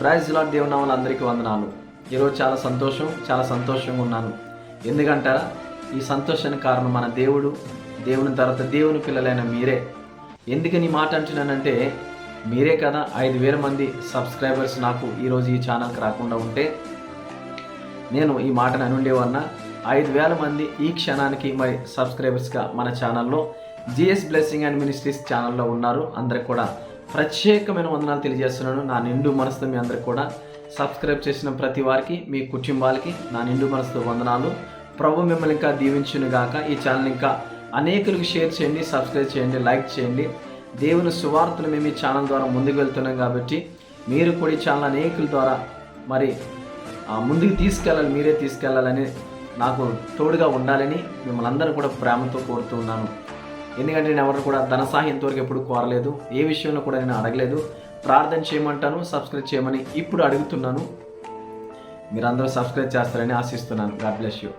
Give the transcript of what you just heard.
Praise lord దేవుని వాళ్ళందరికీ వందనాలు. ఈరోజు చాలా సంతోషం చాలా సంతోషంగా ఉన్నాను. ఎందుకంటారా? ఈ సంతోషానికి కారణం మన దేవుడు దేవుని తర్వాత దేవుని పిల్లలైన మీరే. ఎందుకని మాట అంటున్నానంటే మీరే కదా ఐదు వేల మంది సబ్స్క్రైబర్స్ నాకు ఈరోజు ఈ ఛానల్కి రాకుండా ఉంటే నేను ఈ మాటను అనుండేవన్నా ఐదు వేల మంది ఈ క్షణానికి మరి సబ్స్క్రైబర్స్గా మన ఛానల్లో జిఎస్ బ్లెస్సింగ్ అండ్ మినిస్ట్రీస్ ఛానల్లో ఉన్నారు. అందరికి కూడా ప్రత్యేకమైన వందనాలు తెలియజేస్తున్నాను. నా నిండు మనసుతో మీ అందరికి కూడా. సబ్స్క్రైబ్ చేసిన ప్రతి వారికి మీ కుటుంబాలకి నా నిండు మనసుతో వందనాలు. ప్రభు మిమ్మల్ని ఇంకా దీవించును గాక. ఈ ఛానల్ ఇంకా అనేకులకు షేర్ చేయండి సబ్స్క్రైబ్ చేయండి లైక్ చేయండి. దేవుని సువార్తను మేము ఈ ఛానల్ ద్వారా ముందుకు వెళ్తున్నాం కాబట్టి మీరు కూడా ఈ ఛానల్ అనేకుల ద్వారా మరి ముందుకు తీసుకెళ్ళాలి మీరే తీసుకెళ్ళాలని నాకు తోడుగా ఉండాలని మిమ్మల్ని అందరూ కూడా ప్రేమతో కోరుతున్నాను ఎందుకంటే నేను ఎవరు కూడా ధన సహాయం ఇంతవరకు ఎప్పుడు కోరలేదు. ఏ విషయంలో కూడా నేను అడగలేదు. ప్రార్థన చేయమంటాను సబ్స్క్రైబ్ చేయమని ఇప్పుడు అడుగుతున్నాను. మీరందరూ సబ్స్క్రైబ్ చేస్తారని ఆశిస్తున్నాను. God bless you